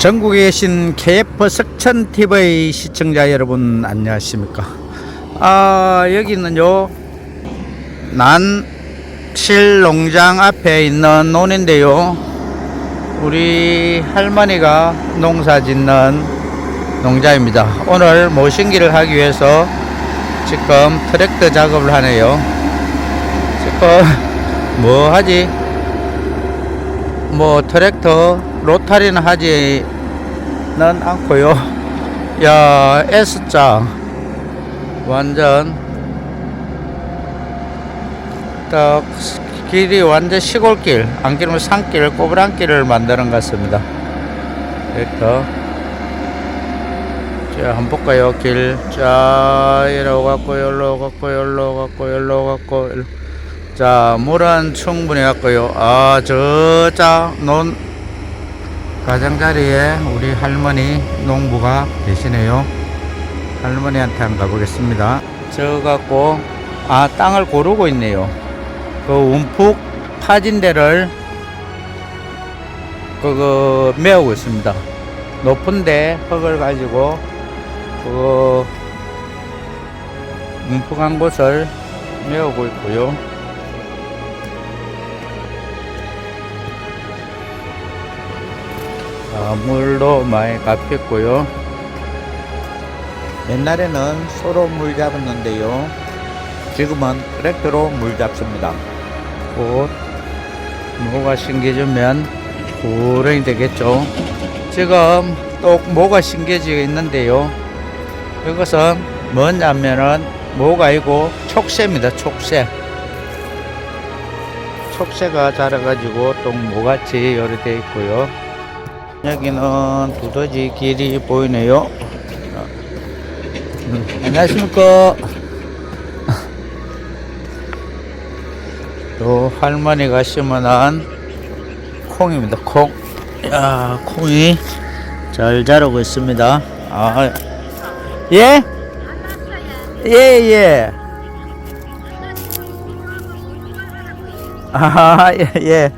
전국에 계신 KF 석천 TV 시청자 여러분 안녕하십니까? 아 여기는요 난실 농장 앞에 있는 논인데요. 우리 할머니가 농사짓는 농장입니다. 오늘 모신기를 하기 위해서 지금 트랙터 작업을 하네요. 지금 뭐 하지? 뭐 트랙터 로타리는 하지는 않고요. 야 S자 완전 딱 길이 완전 시골길 안 그러면 산길 꼬부랑길을 만드는 것 같습니다. 트랙터 자 한번 볼까요 길자 갔고 열로 갔고 열로 갔고 열로 갔고 일로. 자 물은 충분히 갔고요. 아 저자 논 가장자리에 우리 할머니 농부가 계시네요. 할머니한테 한번 가보겠습니다. 저 갖고 아 땅을 고르고 있네요. 그 움푹 파진 데를 그거 메우고 있습니다. 높은데 흙을 가지고 그 움푹한 곳을 메우고 있고요 아, 물도 많이 갚였고요. 옛날에는 소로 물 잡았는데요. 지금은 트랙터로 물 잡습니다. 곧 뭐가 생겨주면 구렁이 되겠죠. 지금 또 뭐가 생겨지고 있는데요. 이것은 뭐냐면은 뭐가 아니고 촉새입니다. 촉새. 촉새가 자라가지고 또 뭐같이 요리 되어 있고요. 여기는 두더지 길이 보이네요. 음, 안녕하십니까. 또 할머니가 심어놓은 콩입니다. 콩. 야, 콩이 잘 자라고 있습니다. 아, 예? 예, 예. 아, 예, 예.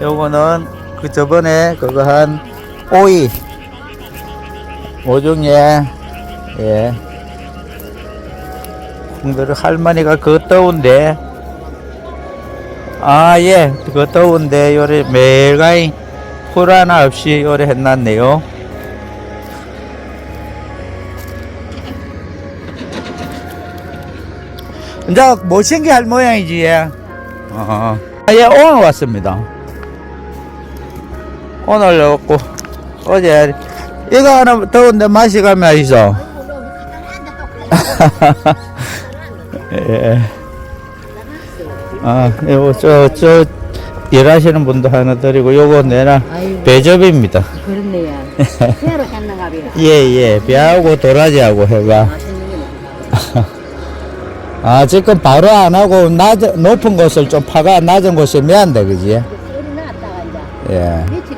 요거는 그 저번에 그거 한 오이. 오중에 예. 콩들을 할머니가 그거 떠운데. 아예. 그거 떠운데 요래 매일가이 풀 하나 없이 요래 해놨네요. 이제 못생기 할 모양이지 예. 어. 아, 예 오늘 왔습니다. 오늘 넣었고 어제 이거 하나 더운데 맛이 가면 있어 예. 아 이거 저 저 일하시는 분도 하나 드리고 요거 내나 아이고. 배접입니다 그렇네요. 새로 했는가 봐요. 예 예 배하고 도라지하고 해가. 아 지금 바로 안 하고 낮 높은 곳을 좀 파가 낮은 곳에 매한다 그지 썰이 나왔다가 이제 예 며칠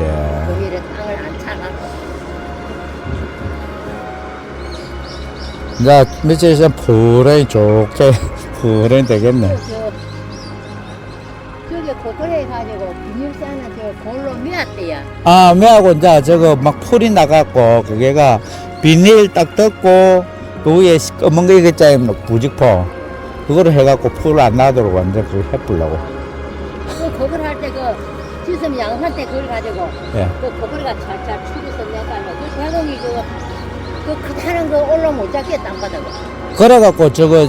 예. 거기를 땅을 안 차가. 이제 며칠 있으면 푸른이 좋게 푸른이 되겠네 저 저기 고거래 가지고 비닐산은 저 골로 미었대요. 아, 매하고 이제 저거 막 풀이 나갖고, 그게가 비닐 딱 뜯고, 그 위에 검은 거 있겠잖아요, 부직포. 그거를 해갖고 풀 안 나도록 완전 그걸 해보려고. 그 고거를 할때 그 지금 양할 때 그걸 가지고 예. 그 고거리가 잘잘 추려서 내가 그 대동이 그그 크다는 거 올라 못 잡게 땅바닥을. 그래갖고 저거,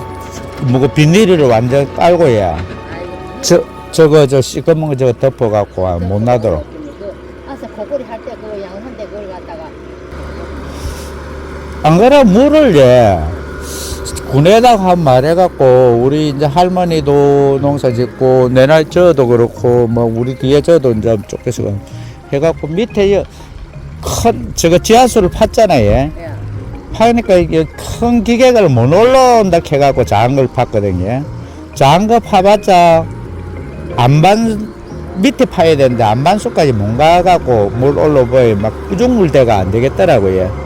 뭐고 비닐을 완전 깔고, 예. 아이고. 저, 저거, 저 시꺼먼 거 저거 덮어갖고, 아, 못 나도록. 아서 고거리 할 때 그 양한 때 그걸 갖다가 안 그래, 물을, 예. 군에다가 한 말해갖고, 우리 이제 할머니도 농사 짓고, 내날 저도 그렇고, 뭐, 우리 뒤에 저도 이제 쫓겨서 해갖고, 밑에 여- 큰, 저거 지하수를 팠잖아요. 예. 예. 파니까 이게 큰 기계를 못 올라온다 해갖고 작은 걸 팠거든요. 작은 거 파봤자, 안반, 밑에 파야 되는데, 안반수까지 못 가갖고, 물 올라보여. 막, 우중물대가 안 되겠더라고요.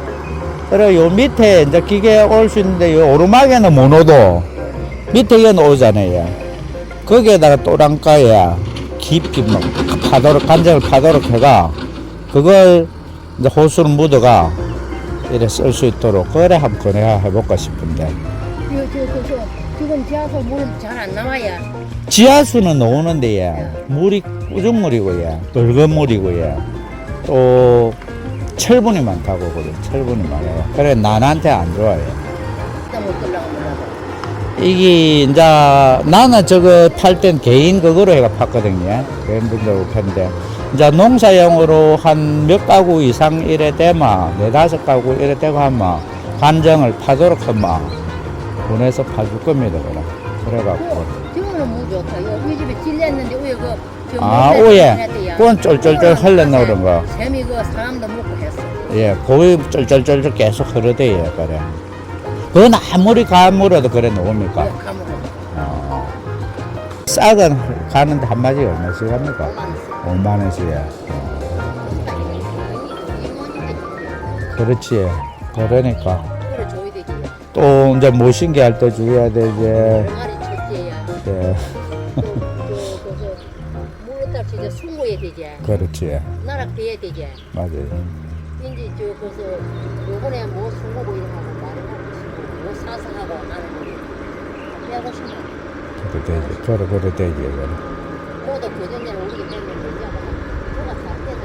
그래 요 밑에 이제 기계 올 수 있는데 요 오르막에는 못 오도 밑에 이건 오잖아요. 거기에다가 또랑가에 깊이 막 파도록 간장을 파도록 해가 그걸 이제 호수를 묻어가 이래 쓸 수 있도록 그래 한번 건의해 볼까 싶은데 지금 지하수 물은 잘 안 나와요. 지하수는 나오는데 예. 물이 꾸준물이고 예. 붉은 물이고 예. 또 철분이 많다고 그래 철분이 많아요 그래 난한테 안 좋아요. 이게 이제 나는 저거 팔 땐 개인 그거로 해가 팠거든요. 개인 분들 팠는데 이제 농사용으로 한 몇 가구 이상 이래 되면 네다섯 가구 이래 되고 하면 간정을 파도록 하면 보내서 파줄 겁니다. 그래. 그래갖고 지금은 뭐 좋다. 우리 집에 그, 저아 오예. 그건 쫄쫄쫄 흘러나 그런 거. 샘이 그 사람도 먹고. 예, 거기 쫄쫄쫄쫄 계속 흐르대요. 그래. 그건 아무리 가물어도 그래? 그 감으로. 어. 싹은 가는데 한 마리 얼마씩 합니까? 5만 원씩. 5만 원씩이야. 그렇지. 그러니까. 또 이제 모신게 할때 줘야 되지. 병아리 첫째야. 예, 진짜 숨어야 되지. 그렇지. 나락 돼야 되지. 맞아요. 인지 저 그래서 요번에 뭐 이런 거 말을 하고 싶고 뭐 사서 하고 나는 뭐 빼고 싶어. 그래 되지. 그래 그래 되지. 그래. 뭐도 그전에는 우리 했는데 이제 뭐가 살 때는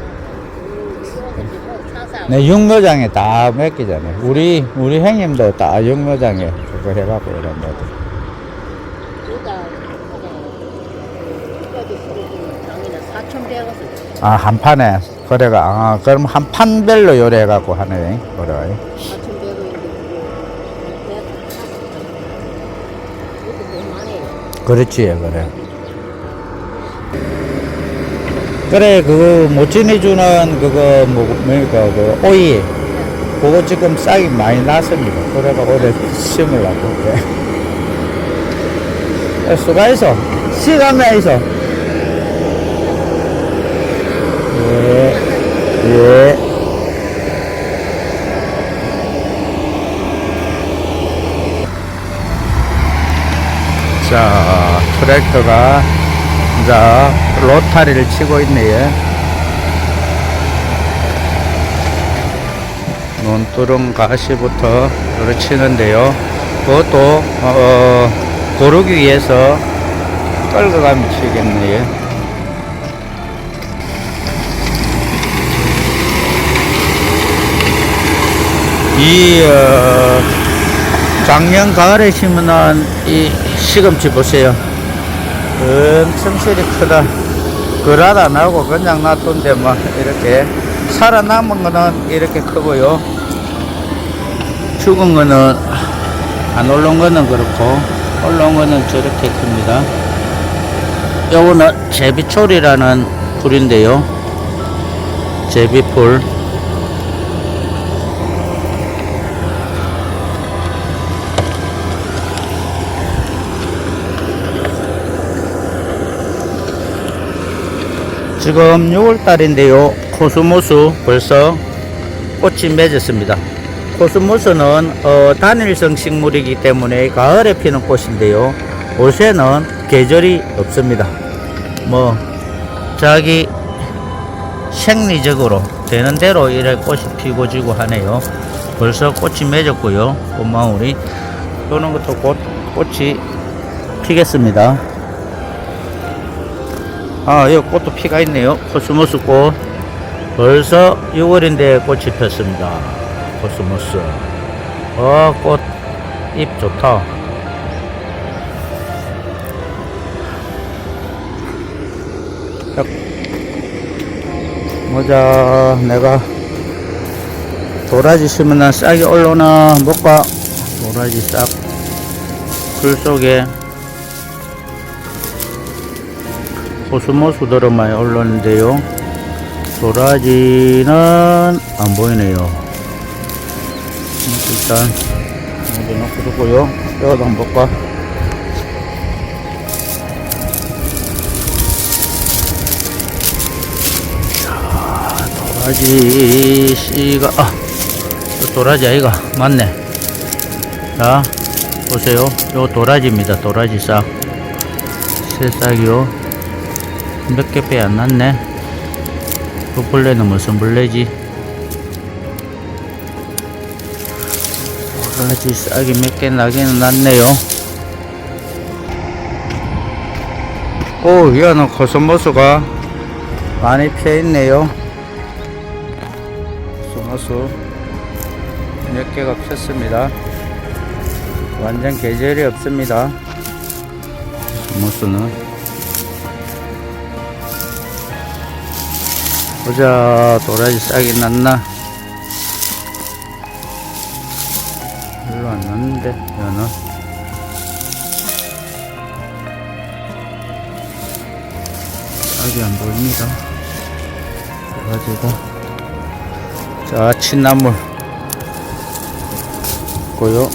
이거든지 뭐 사서 내 육묘장에 다 맡기잖아요. 우리 우리 형님도 다 육묘장에 그거 해갖고 이런 거들. 그러다 여기 수록이 장인은 4천 배웠어. 아, 한 판에. 그래가, 아, 그럼 한 판별로 요리해갖고 하네. 그래. 4천 배고 있는데 그거 이것도 너무 많아요. 그렇지, 그래. 그래, 그거 못 지내주는 그거, 뭐, 뭡니까, 그, 오이. 그거 지금 싹이 많이 났습니다. 그래가 올해 심으려고, 그래. 야, 수고했어. 시간 내있어. 예, 예. 자, 트랙터가 이제 로타리를 치고 있네요. 논두렁 가시부터 치는데요. 그것도 어, 고르기 위해서 끌고 가면 치겠네요. 이 어, 작년 가을에 심은 이 시금치 보세요. 엄청 실이 크다. 그랄 안 하고 그냥 놔둔데 막 이렇게 살아남은 거는 이렇게 크고요. 죽은 거는 안 올라온 거는 그렇고 올라온 거는 저렇게 큽니다. 요거는 제비초리라는 풀인데요. 제비풀. 지금 6월달인데요. 코스모스 벌써 꽃이 맺었습니다. 코스모스는 어, 단일성 식물이기 때문에 가을에 피는 꽃인데요. 요새는 계절이 없습니다. 뭐 자기 생리적으로 되는 대로 이래 꽃이 피고 지고 하네요. 벌써 꽃이 맺었고요. 꽃망울이 또는 것도 곧 꽃이 피겠습니다. 아, 여기 꽃도 피가 있네요. 코스모스 꽃. 벌써 6월인데 꽃이 폈습니다. 코스모스. 어, 꽃, 잎 좋다. 자, 보자, 내가 도라지 심으면 싹이 올라오나 볼까? 도라지 싹. 글 속에 코스모스들은 많이 올랐는데요. 도라지는 안 보이네요. 일단 여기 놓고 두고요. 여기도 한번 볼까? 자, 도라지 씨가 아, 저 도라지 아이가 맞네. 자, 보세요. 요 도라지입니다. 도라지 싹. 새싹이요. 몇 개 빼 안 났네. 그 벌레는 무슨 벌레지? 도라지 싹이 몇개 나기는 났네요. 오, 여는 코스모스가 많이 피어 있네요. 코스모스 몇 개가 폈습니다. 완전 계절이 없습니다. 코스모스는. 보자, 도라지 싹이 났나? 별로 안 났는데, 여는. 싹이 안 보입니다. 도라지가. 자, 친나물. 고요.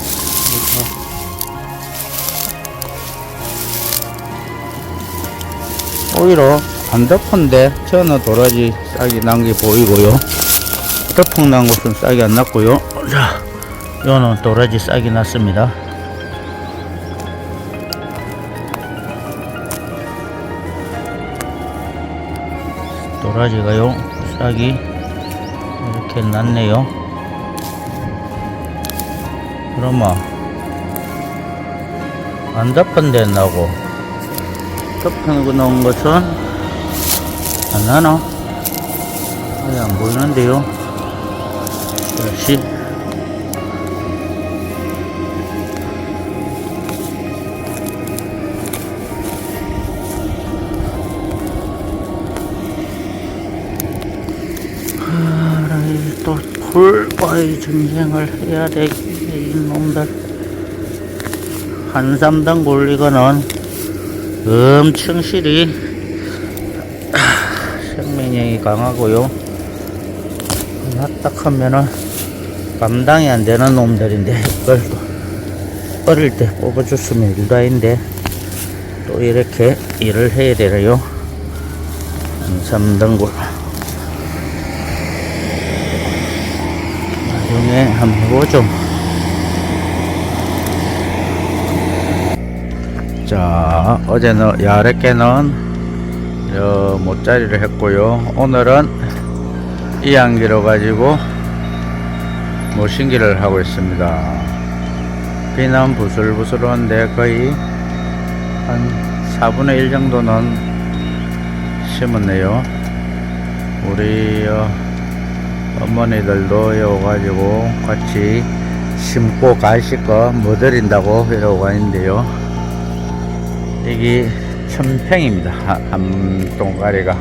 오히려 안 덮은데 저는 도라지 싹이 난 게 보이고요. 덮은 난 곳은 싹이 안 났고요. 자, 이거는 도라지 싹이 났습니다. 도라지가요, 싹이 이렇게 났네요. 그러면 안 덮은 데 나고 덮은 놓은 것은 안 나나? 아예 안 보이는데요. 역시 아, 또 풀과의 전쟁을 해야 되겠네 이놈들 한삼당 골리거는 엄청 실이 생명력이 강하고요. 납작하면은 감당이 안 되는 놈들인데 이걸 또 어릴 때 뽑아줬으면 일다인데 또 이렇게 일을 해야 되네요. 한삼당골. 나중에 한번 해보죠. 자, 어제는 야랫개는 저 모짜리를 했고요. 오늘은 이안기로 가지고 모신기를 하고 있습니다. 비는 부슬부슬한데 거의 한 4분의 1 정도는 심었네요. 우리 어, 어머니들도 여가지고 같이 심고 가시고 뭐 드린다고 이러고 있는데요. 이게 천평입니다. 한- 한 동가리가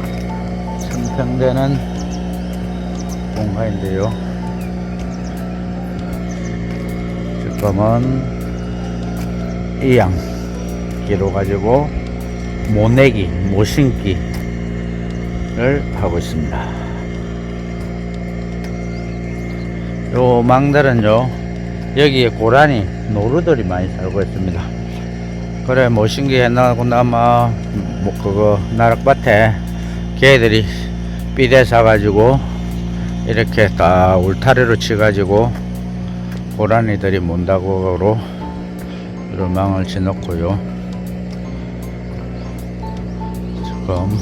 천평 되는 공간인데요. 지금은 이양 기로 가지고 모내기, 모신기를 하고 있습니다. 요 망들은요 여기에 고라니 노루들이 많이 살고 있습니다 그래 뭐 신기해나고 나마 뭐 그거 나락밭에 개들이 삐대 사가지고 이렇게 다 울타리로 치가지고 고라니들이 문다고로 이런 망을 지놓고요. 지금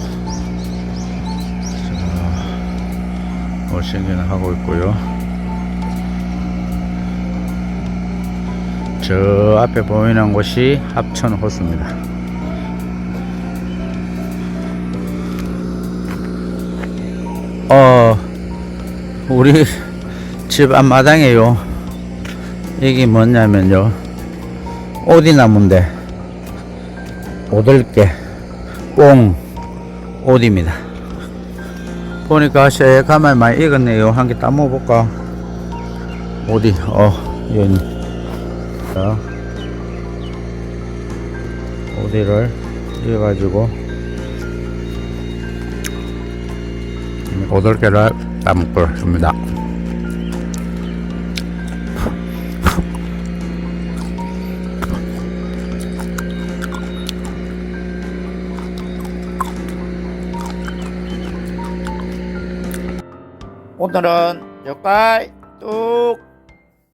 자, 모신기는 하고 있고요 저 앞에 보이는 곳이 합천 호수입니다. 어, 우리 집 앞마당에요. 이게 뭐냐면요. 오디나무인데, 오들개, 뽕, 오디입니다. 보니까 새가만 많이 익었네요. 한 개 따먹어볼까? 오디, 어, 여기. 자, 오디를 이어가지고. 여덟 개를 담고 있습니다. 오늘은 여기까지. 뚝